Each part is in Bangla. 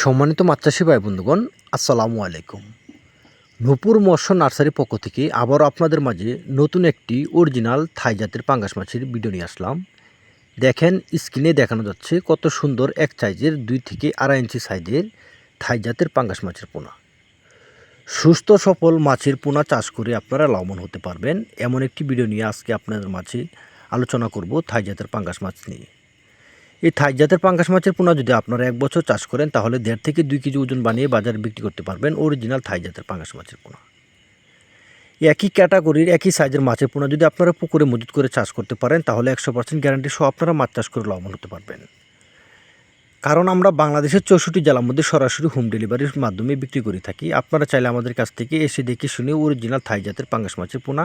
সম্মানিত চাষি ভাই বন্ধুগণ, আসসালামু আলাইকুম। নূপুর মৎস্য নার্সারি পক্ষ থেকে আবারও আপনাদের মাঝে নতুন একটি অরিজিনাল থাই জাতের পাঙ্গাস মাছের ভিডিও নিয়ে আসলাম। দেখেন, স্ক্রিনে দেখানো যাচ্ছে কত সুন্দর এক সাইজের দুই থেকে আড়াই ইঞ্চি সাইজের থাই জাতের পাঙ্গাস মাছের পোনা। সুস্থ, সফল মাছের পোনা চাষ করে আপনারা লাভবান হতে পারবেন। এমন একটি ভিডিও নিয়ে আজকে আপনাদের মাঝে আলোচনা করব থাই জাতের পাঙ্গাস মাছ নিয়ে। এই থাই জাতের পাঙ্গাস মাছের পোনা যদি আপনারা এক বছর চাষ করেন, তাহলে দেড় থেকে দুই কেজি ওজন বানিয়ে বাজারে বিক্রি করতে পারবেন অরিজিনাল থাই জাতের পাঙ্গাস মাছের পোনা। একই ক্যাটাগরির একই সাইজের মাছের পোনা যদি আপনারা পুকুরে মজুত করে চাষ করতে পারেন, তাহলে একশো পার্সেন্ট গ্যারান্টি সহ আপনারা মাছ চাষ করে লাভবান হতে পারবেন। কারণ আমরা বাংলাদেশের চৌষট্টি জেলার মধ্যে সরাসরি হোম ডেলিভারির মাধ্যমে বিক্রি করে থাকি। আপনারা চাইলে আমাদের কাছ থেকে এসে দেখে শুনে অরিজিনাল থাই জাতের পাঙ্গাস মাছের পোনা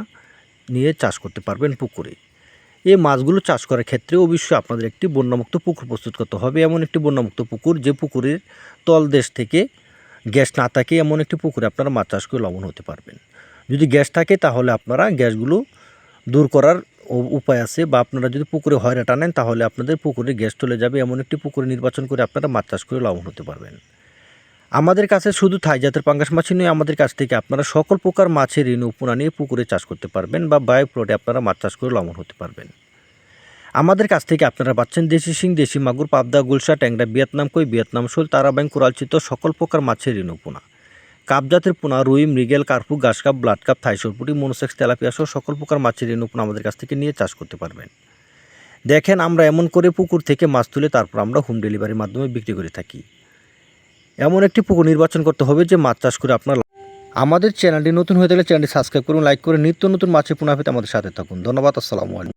নিয়ে চাষ করতে পারবেন পুকুরে। এই মাছগুলো চাষ করার ক্ষেত্রে অবশ্যই আপনাদের একটি বন্যামুক্ত পুকুর প্রস্তুত করতে হবে। এমন একটি বন্যামুক্ত পুকুর, যে পুকুরের তলদেশ থেকে গ্যাস না থাকে, এমন একটি পুকুরে আপনারা মাছ চাষ করে লবণ হতে পারবেন। যদি গ্যাস থাকে, তাহলে আপনারা গ্যাসগুলো দূর করার উপায় আছে বা আপনারা যদি পুকুরে হয়রা টানেন তাহলে আপনাদের পুকুরে গ্যাস চলে যাবে। এমন একটি পুকুরে নির্বাচন করে আপনারা মাছ চাষ করে লাভবান হতে পারবেন। আমাদের কাছে শুধু থাই জাতের পাঙ্গাস মাছই নয়, আমাদের কাছ থেকে আপনারা সকল প্রকার মাছের ঋণ উপনা নিয়ে পুকুরে চাষ করতে পারবেন বা বায়ো প্লটে আপনারা মাছ চাষ করে লাভবান হতে পারবেন। আমাদের কাছ থেকে আপনারা পাচ্ছেন দেশি শিং, দেশি মাগুর, পাবদা, গুলশা, ট্যাংরা, ভিয়েতনাম, কই ভিয়েতনাম, শোল তারাবাইন কোরালচিত সকল প্রকার মাছের ঋণ পোনা কাপ জাতের পোনা, রুই, মৃগেল, কার্পু, ঘাস কাপ, ব্লাড কাপ থাইসরপুটি মনোসেক্স, তেলাপিয়া সহ সকল প্রকার মাছের ঋণ পোনা আমাদের কাছ থেকে নিয়ে চাষ করতে পারবেন। দেখেন আমরা এমন করে পুকুর থেকে মাছ তুলে তারপর আমরা হোম ডেলিভারির মাধ্যমে বিক্রি করে থাকি। এমন একটি পুকুর নির্বাচন করতে হবে যে মাছ চাষ করে আপনার আমাদের চ্যানেলটি নতুন হয়ে থাকলে চ্যানেলটি সাবস্ক্রাইব করুন, লাইক করে নিত্য নতুন মাছের পোনা আমাদের সাথে থাকুন। ধন্যবাদ, আসসালামু আলাইকুম।